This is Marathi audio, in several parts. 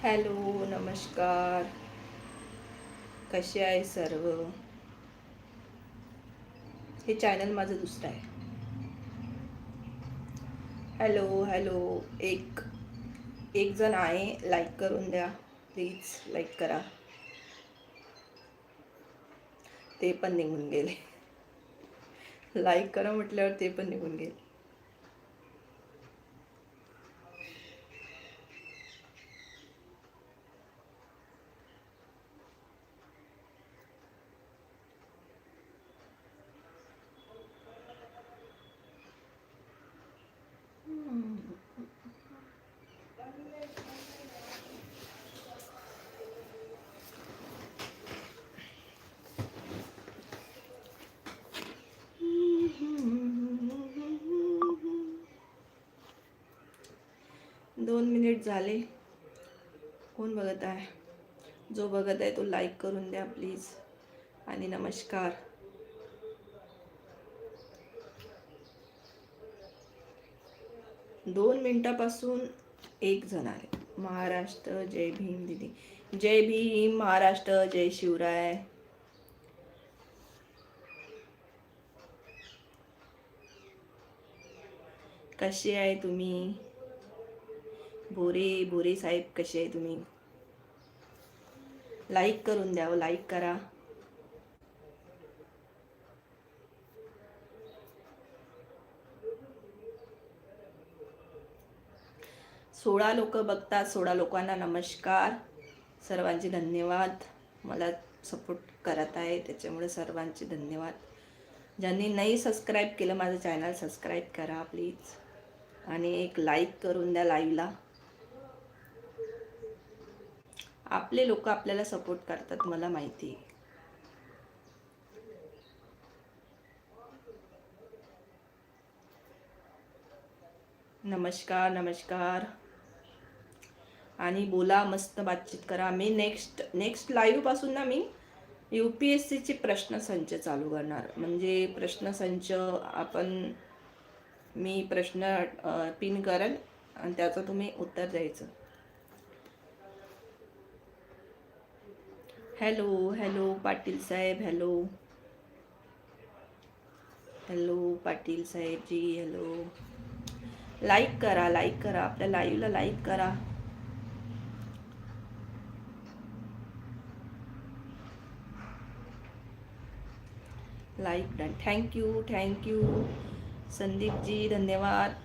हॅलो नमस्कार. कसे आहे सर्व? हे चॅनल माझं दुसरं आहे. Hello hello. एक एक जण आहे. लाईक करून द्या. प्लीज लाईक करा. ते पण निघून गेले. लाईक करा म्हटल्यावर ते पण निघून गेले. दोन मिनिट झाले. कोण बघत आहे? जो बघत आहे तो लाईक करून द्या प्लीज आणि नमस्कार. दोन मिनिटापासून एक जण आले. महाराष्ट्र जय भीम दिदी. जय भीम महाराष्ट्र जय शिवराय. कसे आहे तुम्ही? बोरे बोरे साहेब कसे आहे तुम्ही? लाईक करून द्यावं लाईक हो, करा. सोळा लोक बघतात सोळा लोकांना नमस्कार. सर्वांचे धन्यवाद. मला सपोर्ट करत आहे त्याच्यामुळे सर्वांचे धन्यवाद. ज्यांनी नाही सबस्क्राईब केलं माझं चॅनल सबस्क्राईब करा प्लीज आणि एक लाईक करून द्या लाईव्हला आपले लोक आपल्याला सपोर्ट करतात मला माहिती आहे. नमस्कार नमस्कार. आणि बोला मस्त बातचीत करा. मी नेक्स्ट नेक्स्ट लाईव्हपासून ना मी यू पी एस सीचे प्रश्नसंच चालू करणार. म्हणजे प्रश्नसंच आपण मी प्रश्न पिन करेन आणि त्याचं तुम्ही उत्तर द्यायचं. हॅलो हॅलो पाटील साहेब हॅलो हॅलो पाटील साहेब जी हॅलो लाईक करा लाईक करा. आपल्या लाईव्हला लाईक करा. Like done thank you thank you Sandeepji धन्यवाद.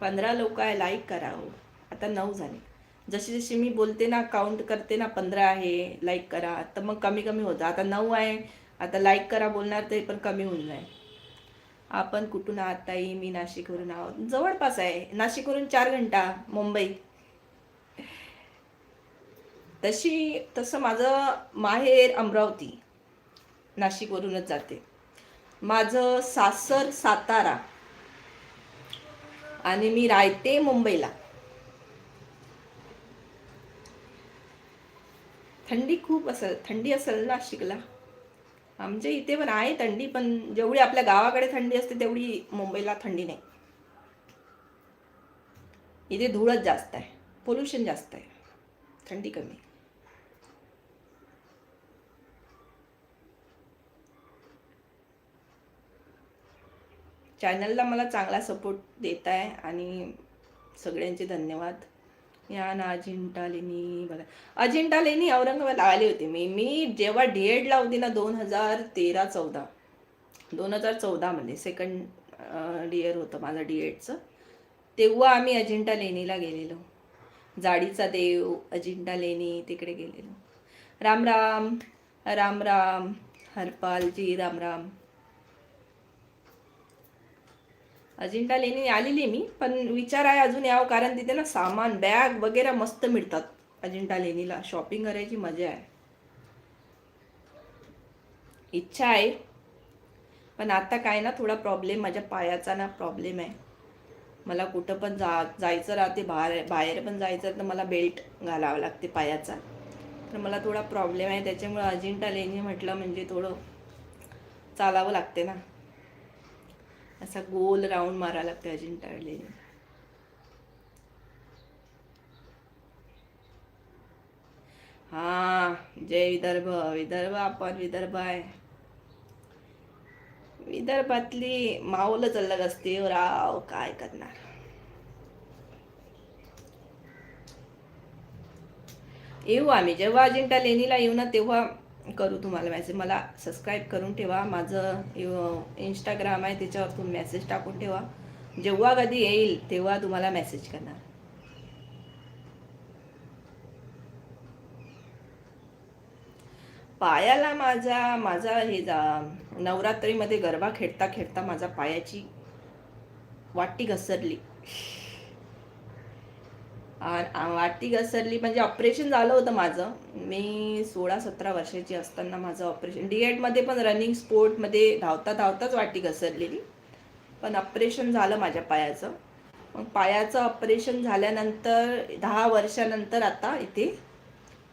पंधरा लोक आहे लाईक करा हो. आता नऊ झाले. जशी जशी मी बोलते ना काउंट करते ना पंधरा आहे लाईक करा. तर मग कमी कमी होतं. आता नऊ आहे. आता लाईक करा बोलणार ते पण कमी होऊन जाईल. आपण कुठून आहात ताई? मी नाशिकवरून आहोत. जवळपास आहे. नाशिकवरून चार घंटा. मुंबई. तशी तसं माझं माहेर अमरावती. नाशिकवरूनच जाते. माझं सासर सातारा. आणि मी राहते मुंबईला. थंडी खूप असेल थंडी असेल नाशिकला आमच्या इथे पण आहे थंडी पण जेवढी आपल्या गावाकडे थंडी असते तेवढी मुंबईला थंडी नाही. इथे धूळच जास्त आहे पोल्युशन जास्त आहे थंडी कमी. चॅनलला मला चांगला सपोर्ट देत आहे आणि सगळ्यांचे धन्यवाद. या ना अजिंठा लेणी बघा. अजिंठा लेणी औरंगाबाद आले होते. मी मी जेव्हा डी एडला होती ना दोन हजार तेरा चौदा. दोन हजार चौदामध्ये सेकंड इयर होतं माझं डी एडचं तेव्हा आम्ही अजिंठा लेणीला गेलेलो. जाडीचा देव अजिंठा लेणी तिकडे गेलेलो. राम राम राम राम हरपालजी राम राम. अजिंठा लेणी आलेली मी पण विचार आहे अजून यावं कारण तिथे ना सामान बॅग वगैरे मस्त मिळतात. अजिंठा लेणीला शॉपिंग करायची मजा आहे. इच्छा आहे पण आता काय ना थोडा प्रॉब्लेम माझ्या पायाचा ना प्रॉब्लेम आहे. मला कुठं पण जा जायचं राहते बाहेर बाहेर पण जायचं तर मला बेल्ट घालावा लागते पायाचा. तर मला थोडा प्रॉब्लेम आहे त्याच्यामुळे अजिंठा लेणी म्हटलं म्हणजे थोडं चालावं लागते ना. असा गोल राऊंड मारा लागतो अजिंठा वेळेने हा जय विदर्भ विदर्भ आपण विदर्भ आहे. विदर्भातली माऊल अलग असते राव काय करणार? येऊ आम्ही जेव्हा अजिंठा लेणीला येऊ ना तेव्हा करू तुम्हाला मेसेज मला सबस्क्राईब करून ठेवा. माझं इंस्टाग्राम आहे त्याच्यावर तुम्ही मेसेज टाकून ठेवा. जेव्हा कधी येईल तेव्हा तुम्हाला मेसेज करणार. पायाला माझा माझा हे जा नवरात्रीमध्ये गरबा खेळता खेळता माझा पायाची वाटी घसरली. वाटी घसरली. म्हणजे ऑपरेशन झालं होतं माझं. मी सोळा सतरा वर्षाची असताना माझं ऑपरेशन डी एडमध्ये पण रनिंग स्पोर्टमध्ये धावता धावताच वाटी घसरलेली. पण ऑपरेशन झालं माझ्या पायाचं. मग पायाचं ऑपरेशन झाल्यानंतर दहा वर्षानंतर आता इथे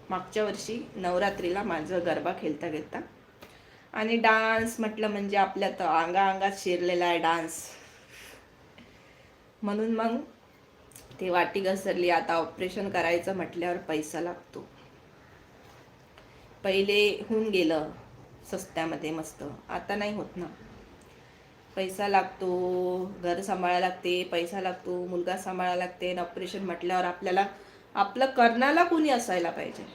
मागच्या वर्षी नवरात्रीला माझं गरबा खेळता खेळता. आणि डान्स म्हटलं म्हणजे आपल्या तर अंगा अंगात शिरलेला आहे डान्स म्हणून मग ते वाटी घसरली आता ऑपरेशन करायचं म्हटल्यावर पैसा लागतो. पहिले होऊन गेलं सस्त्यामध्ये मस्त. आता नाही होत ना. पैसा लागतो घर सांभाळायला लागते पैसा लागतो मुलगा सांभाळायला लागते. ऑपरेशन म्हटल्यावर आपल्याला आपलं कर्णाला कोणी असायला पाहिजे?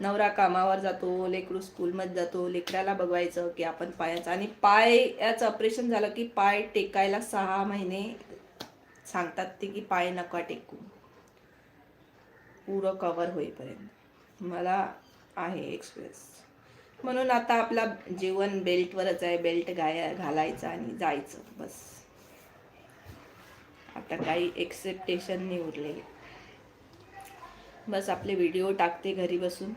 नवरा कामावर जातो लेकरू स्कूलमध्ये जातो लेकराला बघवायचं की आपण पायाचं. आणि पाय याचं ऑपरेशन झालं की पाय टेकायला सहा महिने सांगतात ते की पाय नका टेकू. पुरं कवर होईपर्यंत. मला आहे एक्सपिरियन्स म्हणून आता आपला जीवन बेल्टवरच आहे बेल्ट गाय घालायचं आणि जायचं बस. आता काही एक्सेप्टेशन नाही उरलेले. बस आपले व्हिडिओ टाकते घरी बसून.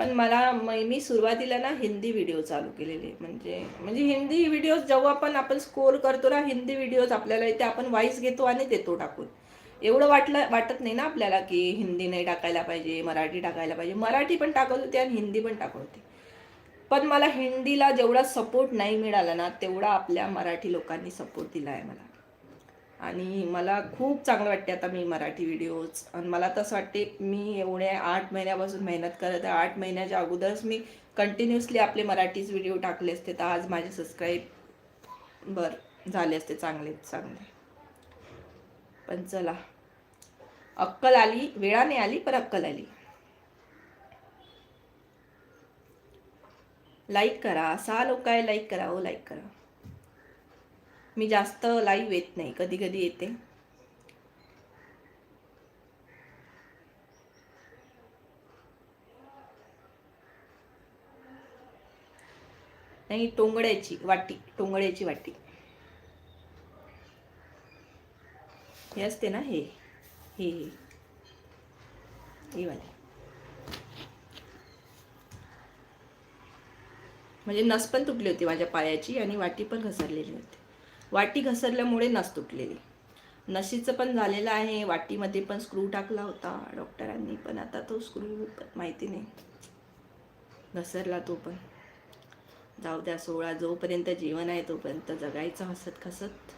पण मला म- मी सुरुवातीला ना हिंदी व्हिडिओ चालू केलेले. म्हणजे म्हणजे हिंदी व्हिडिओज जेव्हा पण आपण स्कोर करतो ना हिंदी व्हिडिओज आपल्याला इथे आपण वाईस घेतो आणि देतो टाकून. एवढं वाटलं वाटत नाही ना आपल्याला की हिंदी नाही टाकायला पाहिजे मराठी टाकायला पाहिजे. मराठी पण टाकत होते आणि हिंदी पण टाकत होते. पण मला हिंदीला जेवढा सपोर्ट नाही मिळाला ना तेवढा आपल्या मराठी लोकांनी सपोर्ट दिला आहे मला. आणि मला खूप चांगलं वाटते आता मी मराठी व्हिडिओज आणि मला तसं वाटते मी एवढ्या आठ महिन्यापासून मेहनत करत आहे. आठ महिन्याच्या अगोदरच मी कंटिन्युअसली आपले मराठीच व्हिडिओ टाकले असते. तर आज माझे सबस्क्राईब बर झाले असते चांगले चांगले. पण चला. अक्कल आली वेळाने आली पण अक्कल आली. लाईक करा सहा लोक आहे लाईक करा हो लाईक करा. मी जास्त लाईव्ह येत नाही. कधी कधी येते. नाही टोंगड्याची वाटी टोंगड्याची वाटी. हे असते ना हे हे. हे. वाले. म्हणजे नस पण तुटली होती माझ्या पायाची आणि वाटी पण घसरलेली होती. वाटी घसरल्यामुळे नस तुटलेली. नशीचं पण झालेलं आहे. वाटीमध्ये पण स्क्रू टाकला होता. डॉक्टरांनी पण आता तो स्क्रू माहिती नाही. घसरला तो पण. जाऊ द्या सोळा जोपर्यंत जीवन आहे तोपर्यंत जगायचं हसत खसत.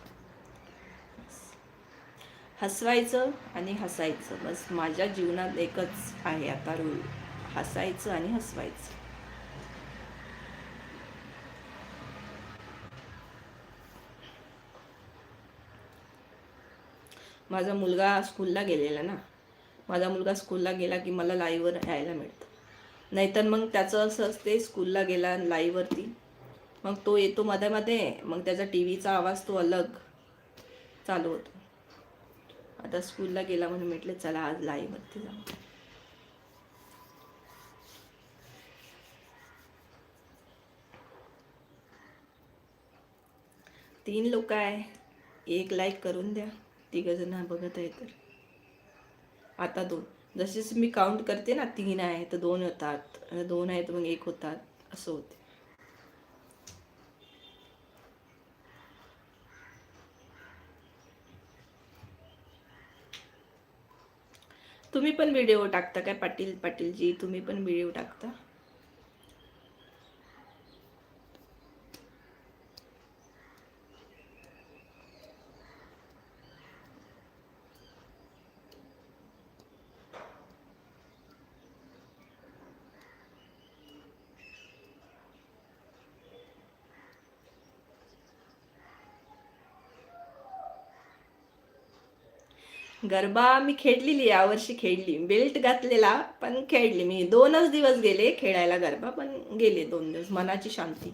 हसवायचं आणि हसायचं. बस माझ्या जीवनात एकच आहे आता रूल. हसायचं आणि हसवायचं. माझा मुलगा स्कूलला गेलेला ना. माझा मुलगा स्कूलला गेला की मला लाईव्हवर यायला मिळतं. नाहीतर मग त्याचं असं असते स्कूलला गेला लाईव्हवरती मग तो येतो मध्ये मध्ये मग त्याचा टी व्हीचा आवाज तो अलग चालू होतो. आता स्कूलला गेला म्हणून म्हटलं चला आज लाईव्हवरती जाऊ. तीन लोक आहे. एक लाईक करून द्या. तिघ जण बघत आहे तर. आता दोन. जसेच मी काउंट करते ना तीन आहे तर दोन होतात. आणि दोन आहे तर मग एक होतात. असं होते. तुम्ही पण व्हिडिओ टाकता काय पाटील? पाटीलजी तुम्ही पण व्हिडिओ टाकता? गरबा मी खेळलेली यावर्षी खेळली बेल्ट घातलेला पण खेळली मी दोनच दिवस गेले खेळायला गरबा पण गेले दोन दिवस. मनाची शांती.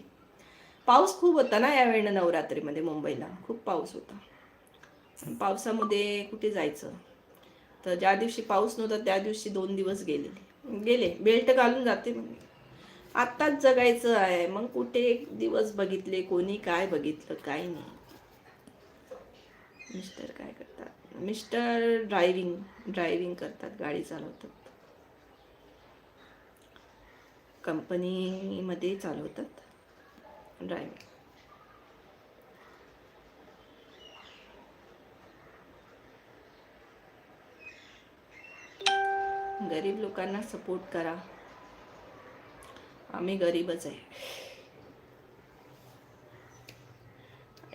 पाऊस खूप होता ना यावेळेनं नवरात्रीमध्ये मुंबईला. खूप पाऊस होता. पावसामध्ये कुठे जायचं? तर ज्या दिवशी पाऊस नव्हता त्या दिवशी दोन दिवस गेले. गेले. बेल्ट घालून जाते मग आत्ताच जगायचं आहे. मग कुठे एक दिवस बघितले कोणी काय बघितलं काय नाही. मिस्टर काय करतात? मिस्टर ड्रायव्हिंग ड्रायव्हिंग करतात गाडी चालवतात. कंपनीमध्ये चालवतात ड्रायव्हिंग गरीब लोकांना सपोर्ट करा. आम्ही गरीबच आहे.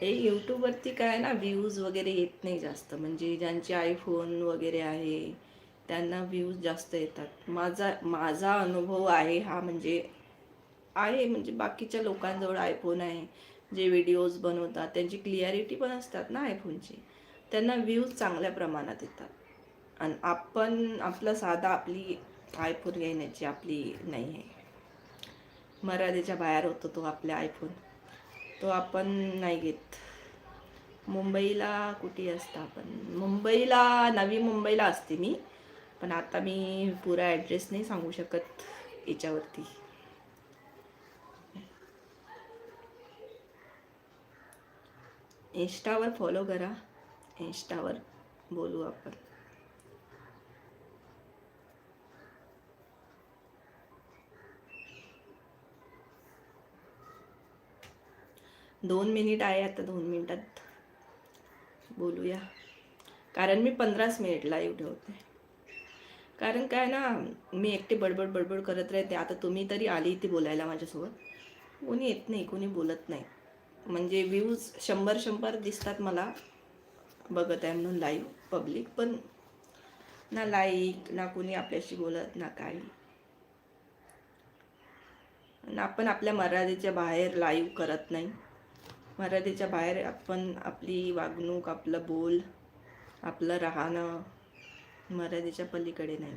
हे यूट्यूबवरती काय ना व्ह्यूज वगैरे येत नाही जास्त. म्हणजे ज्यांचे आयफोन वगैरे आहे त्यांना व्ह्यूज जास्त येतात. माझा माझा अनुभव आहे हा म्हणजे आहे म्हणजे बाकीच्या लोकांजवळ आयफोन आहे जे व्हिडिओज बनवतात त्यांची क्लिअरिटी पण असतात ना आयफोनची त्यांना व्ह्यूज चांगल्या प्रमाणात येतात. आणि आपण आपला साधा आपली आयफोन घेण्याची आपली नाही आहे. मर्यादेच्या बाहेर होतो तो आपल्या आयफोन तो आपण नाही घेत. मुंबईला कुठे असतं आपण? मुंबईला नवी मुंबईला असते मी. पण आता मी पुरा ॲड्रेस नाही सांगू शकत याच्यावरती. इंस्टावर फॉलो करा. इंस्टावर बोलू आपण. दोन मिनिट आहे आता दोन मिनिटात बोलूया. कारण मी पंधराच मिनिट लाईव्ह ठेवते कारण काय ना मी एकटी बडबड बडबड करत राहते. आता तुम्ही तरी आली इथे बोलायला माझ्यासोबत. कोणी येत नाही कोणी बोलत नाही. म्हणजे व्ह्यूज शंभर शंभर दिसतात मला. बघत आहे म्हणून लाईव्ह पब्लिक पण ना लाईक ना कोणी आपल्याशी बोलत ना काही. ना आपण आपल्या मर्यादेच्या बाहेर लाईव्ह करत नाही. मर्यादेच्या बाहेर आपण आपली वागणूक आपलं बोल आपलं राहणं मर्यादेच्या पलीकडे नाही.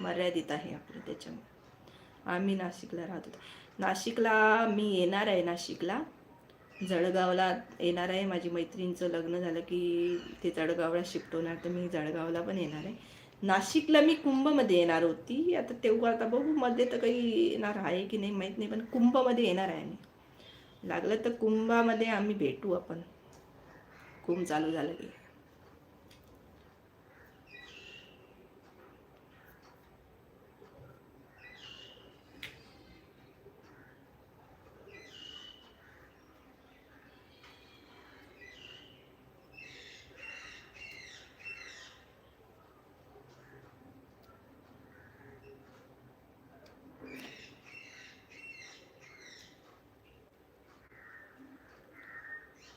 मर्यादित आहे आपलं त्याच्यामुळे आम्ही नाशिकला राहत. होतो नाशिकला मी येणार आहे नाशिकला. जळगावला येणार आहे. माझी मैत्रिणीचं लग्न झालं की ते जळगावला शिफ्ट होणार तर मी जळगावला पण येणार आहे. नाशिकला मी कुंभमध्ये येणार होती. आता तेव्हा आता बघू मध्ये तर काही येणार आहे की नाही माहीत नाही पण कुंभमध्ये येणार आहे मी. लागलं तर कुंभामध्ये आम्ही भेटू आपण. कुंभ चालू झालं. की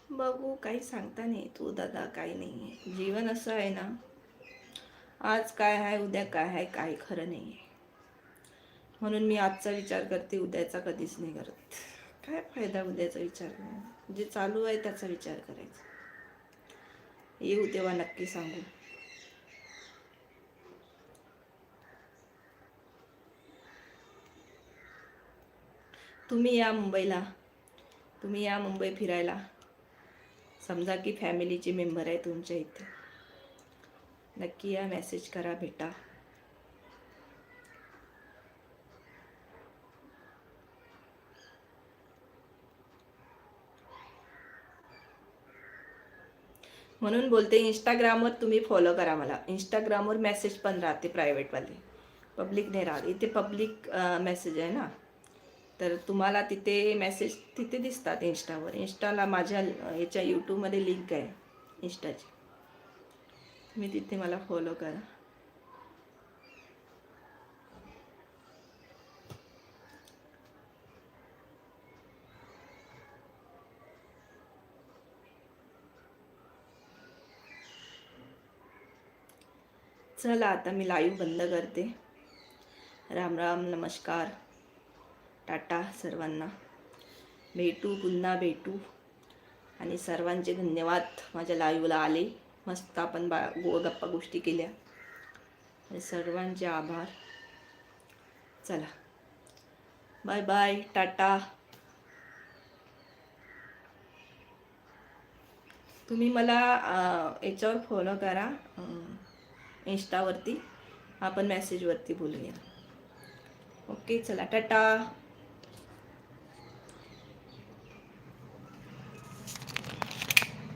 बघू काही सांगता नाही तू दादा काही नाही आहे. जीवन असं आहे ना आज काय आहे उद्या काय आहे काही खरं नाही आहे. म्हणून मी आजचा विचार करते उद्याचा कधीच नाही करत. काय फायदा उद्याचा विचार करून जे चालू आहे त्याचा विचार करायचा. येऊ तेव्हा नक्की सांगू. तुम्ही या मुंबईला. तुम्ही या मुंबई फिरायला. समजा की फॅमिलीचे मेंबर आहे तुमच्या इथे. नक्की या मेसेज करा भेटा म्हणून बोलते इंस्टाग्रामवर तुम्ही फॉलो करा मला. इंस्टाग्रामवर मेसेज पण राहते प्रायव्हेटवाले पब्लिक नाही राहत. इथे पब्लिक मेसेज आहे ना. तर तुम्हाला तिथे मेसेज तिथे दिसतात इंस्टावर. इंस्टाला माझ्या याच्या यूट्यूबमध्ये लिंक आहे इंस्टाची. मी तिथे मला फॉलो करा. चला आता मी लाईव्ह बंद करते. राम राम नमस्कार. टाटा सर्वांना. भेटू पुन्हा भेटू. आणि सर्वांचे धन्यवाद. माझ्या लाईव्हला आले. मस्त आपण बा गो गप्पा गोष्टी केल्या. आणि सर्वांचे आभार. चला. Bye bye tata. तुम्ही मला याच्यावर फॉलो करा. इंस्टावरती आपण मेसेजवरती बोलूया. ओके चला. टाटा.